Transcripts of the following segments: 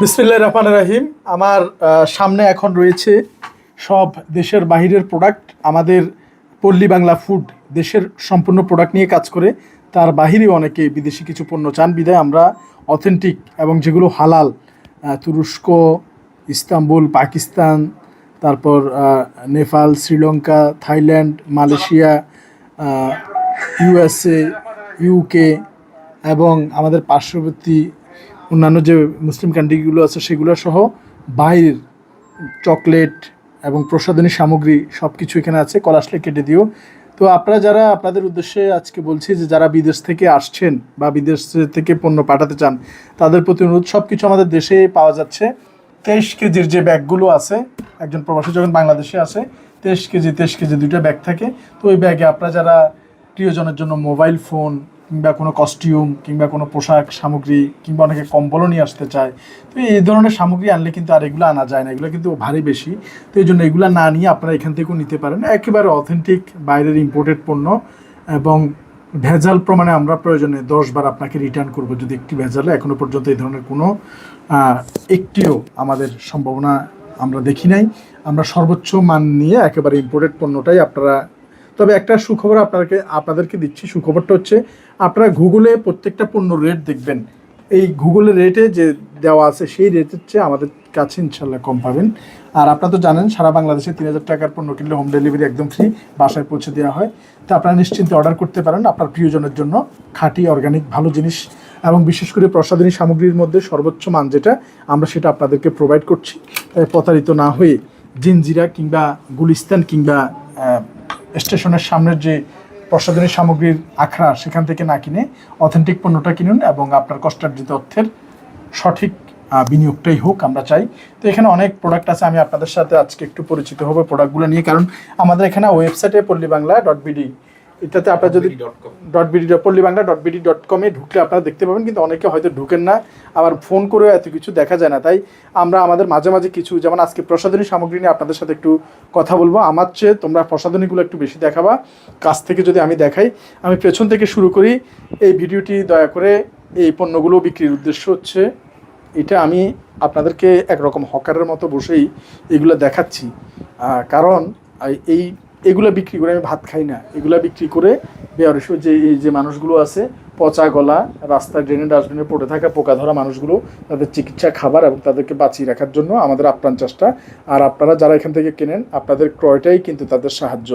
বিসমিল্লাহ রহমান রাহিম। আমার সামনে এখন রয়েছে সব দেশের বাহিরের প্রোডাক্ট আমাদের পল্লী বাংলা ফুড দেশের সম্পূর্ণ প্রোডাক্ট নিয়ে কাজ করে। তার বাহিরেও অনেকে বিদেশি কিছু পণ্য চান। বিদায়, আমরা অথেন্টিক এবং যেগুলো হালাল তুরস্ক, ইস্তাম্বুল, পাকিস্তান, তারপর Nepal, Sri Lanka, Thailand, Malaysia USA UK এবং আমাদের পার্শ্ববর্তী অন্যান্য যে মুসলিম কান্ট্রিগুলো আছে সেগুলো সহ বাইরের চকলেট এবং প্রসাধনী সামগ্রী সব কিছু এখানে আছে কলাশলে কেটে দিও। তো আপনারা যারা আপনাদের উদ্দেশ্যে আজকে বলছি যে যারা বিদেশ থেকে আসছেন বা বিদেশ থেকে পণ্য পাঠাতে চান, তাদের প্রতি অনুরোধ সব কিছু আমাদের দেশে পাওয়া যাচ্ছে। তেইশ কেজির যে ব্যাগগুলো আছে, একজন প্রবাসী যখন বাংলাদেশে আসে, তেইশ কেজি তেইশ কেজি দুইটা ব্যাগ থাকে। তো ওই ব্যাগে আপনারা যারা প্রিয়জনের জন্য মোবাইল ফোন কিংবা কোনো কস্টিউম কিংবা কোনো পোশাক সামগ্রী কিংবা অনেকে কম্বলও নিয়ে আসতে চায়। তো এই ধরনের সামগ্রী আনলে কিন্তু আর এগুলো আনা যায় না, এগুলো কিন্তু ভারী বেশি। তো এই জন্য এগুলো না নিয়ে আপনারা এখান থেকেও নিতে পারেন। একেবারে অথেন্টিক বাইরের ইম্পোর্টেড পণ্য এবং ভেজাল প্রমাণে আমরা প্রয়োজনে দশ বার আপনাকে রিটার্ন করব যদি একটি ভেজালে। এখনও পর্যন্ত এই ধরনের কোনো একটিও আমাদের সম্ভাবনা আমরা দেখি নাই। আমরা সর্বোচ্চ মান নিয়ে একেবারে ইম্পোর্টেড পণ্যটাই আপনারা তবে একটা সুখবর আপনাকে, আপনাদেরকে দিচ্ছি। সুখবরটা হচ্ছে, আপনারা গুগলে প্রত্যেকটা পণ্য রেট দেখবেন। এই গুগলের রেটে যে দেওয়া আছে, সেই রেটের চেয়ে আমাদের কাছে ইনশাল্লাহ কম পাবেন। আর আপনারা তো জানেন, সারা বাংলাদেশে তিন হাজার টাকার পণ্য কিনলে হোম ডেলিভারি একদম ফ্রি বাসায় পৌঁছে দেওয়া হয়। তো আপনারা নিশ্চিন্তে অর্ডার করতে পারেন আপনার প্রিয়জনের জন্য খাঁটি অর্গানিক ভালো জিনিস। এবং বিশেষ করে প্রসাধনী সামগ্রীর মধ্যে সর্বোচ্চ মান যেটা, আমরা সেটা আপনাদেরকে প্রোভাইড করছি। প্রতারিত না হয়ে জিনজিরা কিংবা গুলিস্তান কিংবা স্টেশনের সামনের যে প্রসাধনী সামগ্রীর আখড়া, সেখান থেকে না কিনে অথেন্টিক পণ্যটা কিনুন এবং আপনার কষ্টার্জিত অর্থের সঠিক বিনিয়োগটাই হোক আমরা চাই। তো এখানে অনেক প্রোডাক্ট আছে, আমি আপনাদের সাথে আজকে একটু পরিচিত হব প্রোডাক্টগুলো নিয়ে। কারণ আমাদের এখানে ওয়েবসাইটে পল্লী বাংলা ডট বিডি এটাতে আপনার যদি. ডট বিডি পল্লী বাংলা ডট বিডি ডট কমে ঢুকলে আপনারা দেখতে পাবেন কিন্তু অনেকে হয়তো ঢুকেন না আবার ফোন করেও এত কিছু দেখা যায় না। তাই আমরা আমাদের মাঝে মাঝে কিছু যেমন আজকে প্রসাধনী সামগ্রী নিয়ে আপনাদের সাথে একটু কথা বলব। আমার চেয়ে তোমরা প্রসাধনীগুলো একটু বেশি দেখাবা কাছ থেকে যদি আমি দেখাই। আমি পেছন থেকে শুরু করি এই ভিডিওটি দয়া করে এই পণ্যগুলো বিক্রির উদ্দেশ্য হচ্ছে এটা আমি আপনাদেরকে একরকম হকারের মতো বসেই এগুলো দেখাচ্ছি। কারণ এই এগুলো বিক্রি করে আমি ভাত খাই না। এগুলো বিক্রি করে বেয়ারস যে, এই যে মানুষগুলো আছে, পচা গলা রাস্তায় ড্রেনে ডাস্টবিনে পড়ে থাকা পোকা ধরা মানুষগুলো, তাদের চিকিৎসা, খাবার এবং তাদেরকে বাঁচিয়ে রাখার জন্য আমাদের আপ্রাণ চেষ্টা। আর আপনারা যারা এখান থেকে কেনেন, আপনাদের ক্রয়টাই কিন্তু তাদের সাহায্য।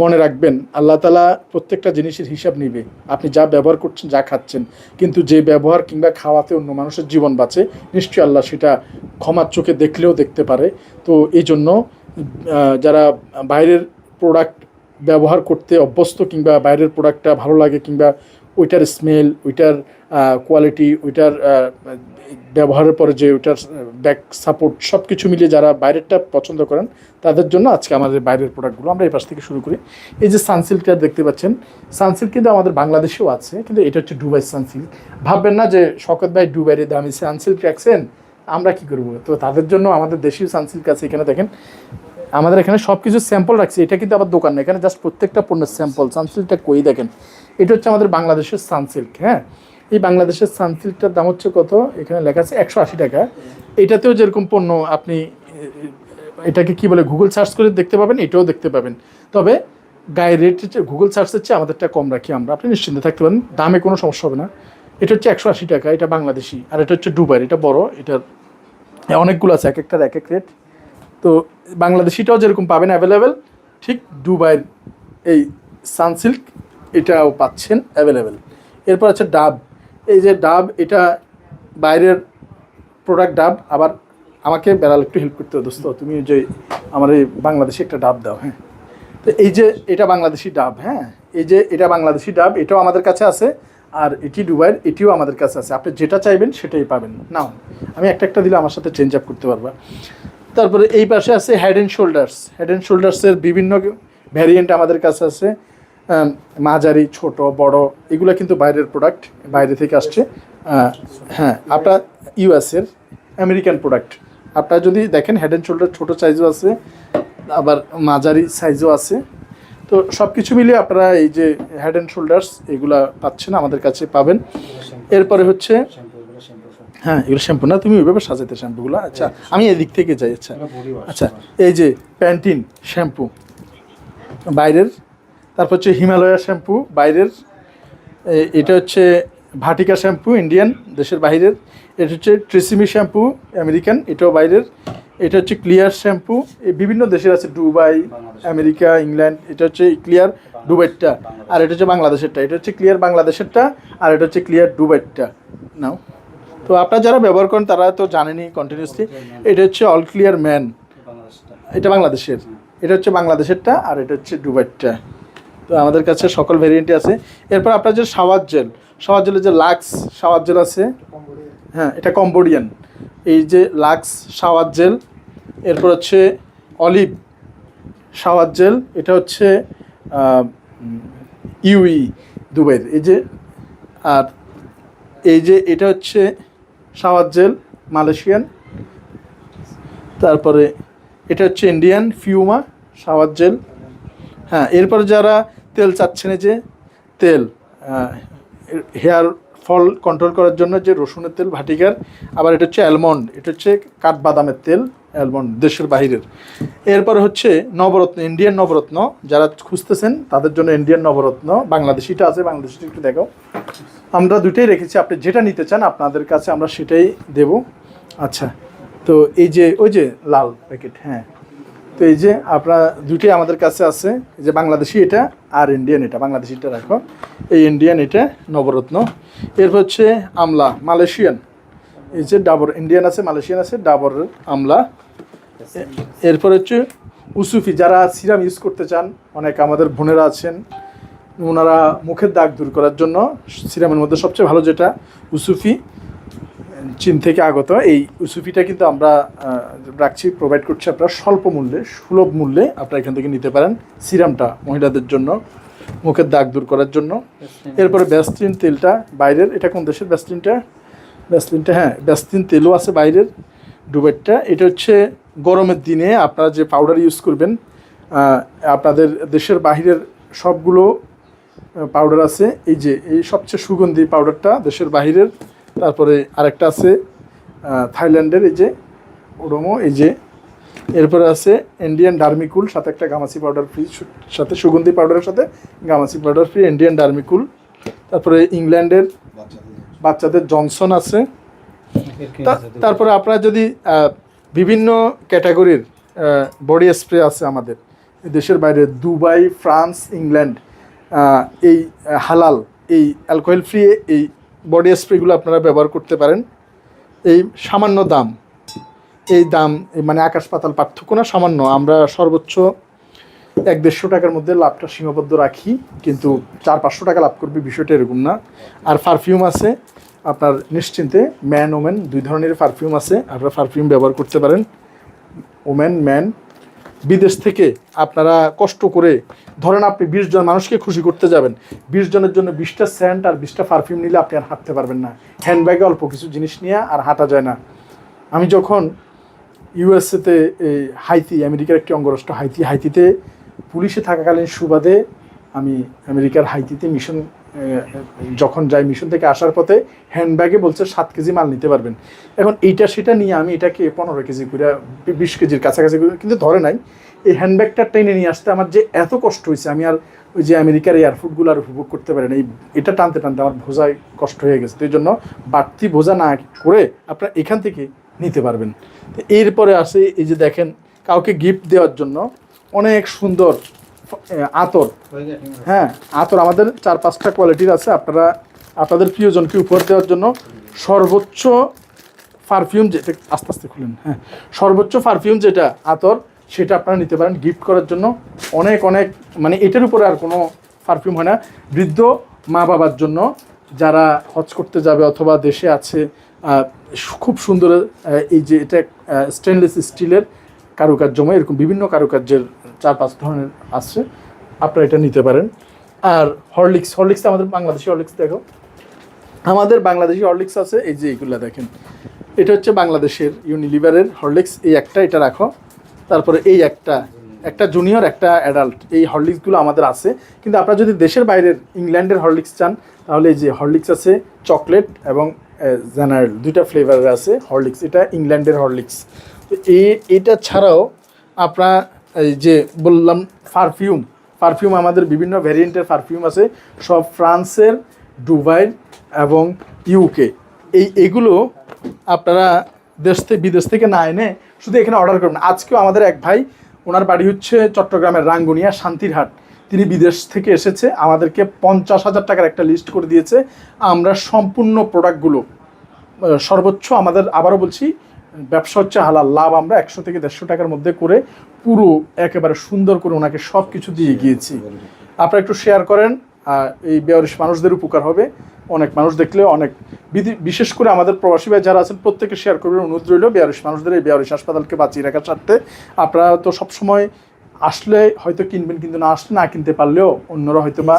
মনে রাখবেন, আল্লাহ তালা প্রত্যেকটা জিনিসের হিসাব নিবে। আপনি যা ব্যবহার করছেন, যা খাচ্ছেন। কিন্তু যে ব্যবহার কিংবা খাওয়াতে অন্য মানুষের জীবন বাঁচে, নিশ্চয়ই আল্লাহ সেটা ক্ষমার চোখে দেখলেও দেখতে পারে। তো এই জন্য যারা বাইরের প্রোডাক্ট ব্যবহার করতে অভ্যস্ত কিংবা বাইরের প্রোডাক্টটা ভালো লাগে কিংবা ওইটার স্মেল ওইটার কোয়ালিটি ওইটার ব্যবহারের পরে যে ওইটার ব্যাক সাপোর্ট সব কিছু মিলিয়ে যারা বাইরেরটা পছন্দ করেন, তাদের জন্য আজকে আমাদের বাইরের প্রোডাক্টগুলো আমরা এই পাশ থেকে শুরু করি। এই যে সানসিল্কটা দেখতে পাচ্ছেন সানসিল্ক কিন্তু আমাদের বাংলাদেশেও আছে, কিন্তু এটা হচ্ছে ডুবাই সানসিল্ক ভাববেন না যে শকত ভাই ডুবাইয়ের দামি সানসিল্ক রাখছেন, আমরা কি করব? তো তাদের জন্য আমাদের দেশীয় সানসিল্ক আছে এখানে দেখেন। আমাদের এখানে সব কিছু স্যাম্পল রাখছি। এটা কিন্তু আবার দোকান না, এখানে জাস্ট প্রত্যেকটা পণ্যের স্যাম্পল সানসিল্কটা কই দেখেন? এটা হচ্ছে আমাদের বাংলাদেশের সানসিল্ক হ্যাঁ? এই বাংলাদেশের সানসিল্কটার দাম হচ্ছে কত? এখানে লেখা আছে একশো আশি টাকা। এটাতেও যেরকম পণ্য আপনি, এটাকে কি বলে গুগল সার্চ করে দেখতে পাবেন, এটাও দেখতে পাবেন। তবে গায়ে রেট গুগল সার্চের চেয়ে আমাদেরটা কম রাখি আমরা। আপনি নিশ্চিন্তে থাকতে পারেন, দামে কোনো সমস্যা হবে না। এটা হচ্ছে একশো আশি টাকা, এটা বাংলাদেশি। আর এটা হচ্ছে ডুবাইয়ের এটা বড়, এটার অনেকগুলো আছে, এক একটার এক এক রেট তো বাংলাদেশিটাও যেরকম পাবেন অ্যাভেলেবেল ঠিক দুবাইয়ের এই সানসিল্ক এটাও পাচ্ছেন অ্যাভেলেবেল এরপর আছে ডাব। এই যে ডাব, এটা বাইরের প্রোডাক্ট ডাব, আবার আমাকে বেড়াল একটু হেল্প করতে হবে দোস্ত, তুমি যে আমার এই বাংলাদেশে একটা ডাব দাও হ্যাঁ। তো এই যে এটা বাংলাদেশি ডাব হ্যাঁ এই যে এটা বাংলাদেশি ডাব, এটাও আমাদের কাছে আছে, আর এটি দুবাইয়ের, এটিও আমাদের কাছে আছে। আপনি যেটা চাইবেন সেটাই পাবেন। নাও, আমি একটা একটা দিলে আমার সাথে চেঞ্জ আপ করতে পারবা। তারপরে এই পাশে আছে head and shoulders head and শোল্ডার্সের বিভিন্ন ভ্যারিয়েন্ট আমাদের কাছে আছে। মাঝারি, ছোট, বড়, এগুলো কিন্তু বাইরের প্রোডাক্ট বাইরে থেকে আসছে। হ্যাঁ আপনার ইউএসের আমেরিকান প্রোডাক্ট আপনারা যদি দেখেন হেড অ্যান্ড শোল্ডার ছোটো সাইজও আছে, আবার মাঝারি সাইজও আছে। তো সব কিছু মিলিয়ে আপনারা এই যে হেড অ্যান্ড শোল্ডার্স এগুলা পাচ্ছেন, আমাদের কাছে পাবেন। এরপরে হচ্ছে হ্যাঁ এগুলো শ্যাম্পু না তুমি ওইভাবে সাজাতে শ্যাম্পুগুলো আচ্ছা আমি এদিক থেকে যাই আচ্ছা। আচ্ছা এই যে প্যান্টিন শ্যাম্পু বাইরের তারপর হচ্ছে হিমালয়া শ্যাম্পু বাইরের এটা হচ্ছে ভাটিকা শ্যাম্পু ইন্ডিয়ান দেশের বাইরের। এটা হচ্ছে ট্রেসিমি শ্যাম্পু আমেরিকান এটাও বাইরের। এটা হচ্ছে ক্লিয়ার শ্যাম্পু বিভিন্ন দেশের আছে দুবাই আমেরিকা ইংল্যান্ড এটা হচ্ছে ক্লিয়ার দুবাইরটা আর এটা হচ্ছে বাংলাদেশেরটা এটা হচ্ছে ক্লিয়ার বাংলাদেশেরটা আর এটা হচ্ছে ক্লিয়ার দুবাইরটা নাও। তো আপনারা যারা ব্যবহার করেন তারা তো জানেনই কন্টিনিউসলি এটা হচ্ছে অল ক্লিয়ার ম্যান এটা বাংলাদেশের। এটা হচ্ছে বাংলাদেশেরটা আর এটা হচ্ছে দুবাইরটা। তো আমাদের কাছে সকল ভেরিয়েন্টই আছে। এরপর আপনার যে শাওয়ার জেল, সাওয়ার জেলের যে লাক্স শাওয়ার জেল আছে হ্যাঁ এটা কম্বোডিয়ান। এই যে লাক্স শাওয়ার জেল, এরপর হচ্ছে অলিভ শাওয়ার জেল, এটা হচ্ছে ইউই দুবাইয়ের এই যে, আর এই যে, এটা হচ্ছে শাওয়ার জেল, মালয়েশিয়ান। তারপরে এটা হচ্ছে ইন্ডিয়ান ফিউমা শাওয়ার জেল। হ্যাঁ এরপর যারা তেল চাচ্ছে না যে তেল হেয়ার ফল কন্ট্রোল করার জন্য যে রসুনের তেল, ভাটিকার, আবার এটা হচ্ছে অ্যালমন্ড এটা হচ্ছে কাঠবাদামের তেল। অ্যালমন্ড দেশের বাইরের এরপর হচ্ছে নবরত্ন ইন্ডিয়ান নবরত্ন। যারা খুঁজতেছেন, তাদের জন্য ইন্ডিয়ান নবরত্ন। বাংলাদেশিটা আছে বাংলাদেশিটা একটু দেখো আমরা দুটোই রেখেছি, আপনি যেটা নিতে চান আপনাদের কাছে আমরা সেটাই দেব। আচ্ছা তো এই যে, ওই যে লাল প্যাকেট হ্যাঁ। তো এই যে আপনার দুটোই আমাদের কাছে আছে যে বাংলাদেশি এটা আর ইন্ডিয়ান এটা, বাংলাদেশিটা রাখো। এই ইন্ডিয়ান এটা, নবরত্ন। এরপর হচ্ছে আমলা মালয়েশিয়ান এই যে ডাবর ইন্ডিয়ান আছে মালয়েশিয়ান আছে ডাবর আমলা। এরপর হচ্ছে উসুফি যারা সিরাম ইউজ করতে চান অনেক আমাদের বোনেরা আছেন ওনারা মুখের দাগ দূর করার জন্য সিরামের মধ্যে সবচেয়ে ভালো যেটা উসুফি চীন থেকে আগত। এই উসুফিটা কিন্তু আমরা রাখছি প্রোভাইড করছি আপনারা স্বল্প মূল্যে সুলভ মূল্যে আপনারা এখান থেকে নিতে পারেন সিরামটা মহিলাদের জন্য মুখের দাগ দূর করার জন্য। এরপরে ব্যাস্টিন তেলটা বাইরের এটা কোন দেশের ব্যাস্টিনটা ব্যাসলিনটা হ্যাঁ ব্যাসলিন তেলও আছে বাইরের ডুবেটটা। এটা হচ্ছে গরমের দিনে আপনারা যে পাউডার ইউজ করবেন আপনাদের দেশের বাহিরের সবগুলো পাউডার আছে। এই যে এই সবচেয়ে সুগন্ধি পাউডারটা দেশের বাহিরের তারপরে আরেকটা আছে থাইল্যান্ডের এই যে ওডোমো এই যে এরপরে আছে ইন্ডিয়ান ডার্মিকুল সাথে একটা গামাসি পাউডার ফ্রি সাথে সুগন্ধি পাউডারের সাথে গামাসি পাউডার ফ্রি ইন্ডিয়ান ডার্মিকুল তারপরে ইংল্যান্ডের বাচ্চাদের জনসন আছে। তারপরে আপনারা যদি বিভিন্ন ক্যাটাগরির বডি স্প্রে আছে আমাদের। দেশের বাইরে দুবাই, ফ্রান্স, ইংল্যান্ড এই হালাল, এই অ্যালকোহল ফ্রি এই বডি স্প্রেগুলো আপনারা ব্যবহার করতে পারেন। এই সামান্য দাম। এই দাম মানে আকাশ পাতাল পার্থক্য না, সামান্য। আমরা সর্বোচ্চ এক দেড়শো টাকার মধ্যে লাভটা সীমাবদ্ধ রাখি, কিন্তু চার পাঁচশো টাকা লাভ করবে বিষয়টা এরকম না। আর পারফিউম আছে আপনার নিশ্চিন্তে ম্যান ওমেন দুই ধরনের পারফিউম আছে। আপনারা পারফিউম ব্যবহার করতে পারেন। ওমেন ম্যান বিদেশ থেকে আপনারা কষ্ট করে, ধরেন আপনি বিশ জন মানুষকে খুশি করতে যাবেন, বিশ জনের জন্য বিশটা স্যান্ট আর বিশটা পারফিউম নিলে আপনি আর হাঁটতে পারবেন না। হ্যান্ডব্যাগে অল্প কিছু জিনিস নিয়ে আর হাঁটা যায় না। আমি যখন ইউএসএতে এই হাইতি, আমেরিকার একটি অঙ্গরাষ্ট্র হাইতি, হাইতিতে পুলিশে থাকাকালীন সুবাদে আমি আমেরিকার হাইতিতে মিশন যখন যাই মিশন থেকে আসার পথে হ্যান্ডব্যাগে বলছে সাত কেজি মাল নিতে পারবেন। এখন এইটা সেটা নিয়ে আমি এটাকে পনেরো কেজি করে বিশ কেজির কাছাকাছি করে কিন্তু ধরে নাই, এই হ্যান্ডব্যাগটা টেনে নিয়ে আসতে আমার যে এত কষ্ট হয়েছে আমি আর ওই যে আমেরিকার এয়ারফুডগুলো আর উপভোগ করতে পারি না, এই এটা টানতে টানতে আমার বোঝায় কষ্ট হয়ে গেছে। তো এই জন্য বাড়তি বোঝা না করে আপনারা এখান থেকে নিতে পারবেন। এরপরে আসে এই যে দেখেন, কাউকে গিফট দেওয়ার জন্য অনেক সুন্দর আতর। হ্যাঁ আতর আমাদের চার পাঁচটা কোয়ালিটির আছে। আপনারা আপনাদের প্রিয়জনকে উপহার দেওয়ার জন্য সর্বোচ্চ পারফিউম যেটা আস্তে আস্তে খুলেন হ্যাঁ। সর্বোচ্চ পারফিউম যেটা আতর সেটা আপনারা নিতে পারেন গিফট করার জন্য। অনেক অনেক মানে এটার উপরে আর কোনো পারফিউম হয় না। বৃদ্ধ মা বাবার জন্য যারা হজ করতে যাবে অথবা দেশে আছে খুব সুন্দর এই যে এটা স্টেনলেস স্টিলের কারুকার্যময়, এরকম বিভিন্ন কারুকার্যের চার পাঁচ ধরনের আছে। আপনারা এটা নিতে পারেন। আর হরলিক্স হরলিক্স আমাদের বাংলাদেশি হরলিক্স দেখো। আমাদের বাংলাদেশি হরলিক্স আছে, এই যে এইগুলো দেখেন। এটা হচ্ছে বাংলাদেশের ইউনিলিভারের হরলিক্স এই একটা এটা রাখো। তারপরে এই একটা একটা জুনিয়র একটা অ্যাডাল্ট এই হরলিক্সগুলো আমাদের আছে। কিন্তু আপনারা যদি দেশের বাইরের ইংল্যান্ডের হরলিক্স চান, তাহলে এই যে হরলিক্স আছে চকলেট এবং জেনারেল দুইটা ফ্লেভারের আছে হরলিক্স এটা ইংল্যান্ডের হরলিক্স এটা ছাড়াও আপনার এই যে বললাম পারফিউম পারফিউম আমাদের বিভিন্ন ভ্যারিয়েন্টের পারফিউম আছে। সব ফ্রান্সের দুবাই এবং ইউকে এই, এগুলো আপনারা দেশ থেকে বিদেশ থেকে না এনে শুধু এখানে অর্ডার করবেন। আজকেও আমাদের এক ভাই, ওনার বাড়ি হচ্ছে চট্টগ্রামের রাঙ্গুনিয়া, শান্তিরহাট। তিনি বিদেশ থেকে এসেছে, আমাদেরকে পঞ্চাশ হাজার টাকার একটা লিস্ট করে দিয়েছে। আমরা সম্পূর্ণ প্রোডাক্টগুলো সর্বোচ্চ আমাদের, আবারও বলছি ব্যবসা হচ্ছে হালাল। লাভ আমরা একশো থেকে দেড়শো টাকার মধ্যে করে পুরো একেবারে সুন্দর করে ওনাকে সব কিছু দিয়ে গিয়েছি। আপনারা একটু শেয়ার করেন এই বেয়ারিশ মানুষদের উপকার হবে। অনেক মানুষ দেখলে, অনেক বিশেষ করে আমাদের প্রবাসী ভাই যারা আছেন প্রত্যেকে শেয়ার করবেন, অনুরোধ রইল বেয়ারিশ মানুষদের এই বেয়ারিশ হাসপাতালকে বাঁচিয়ে রাখার স্বার্থে। আপনারা তো সবসময় আসলে হয়তো কিনবেন, কিন্তু না আসলে না কিনতে পারলেও অন্যরা হয়তো বা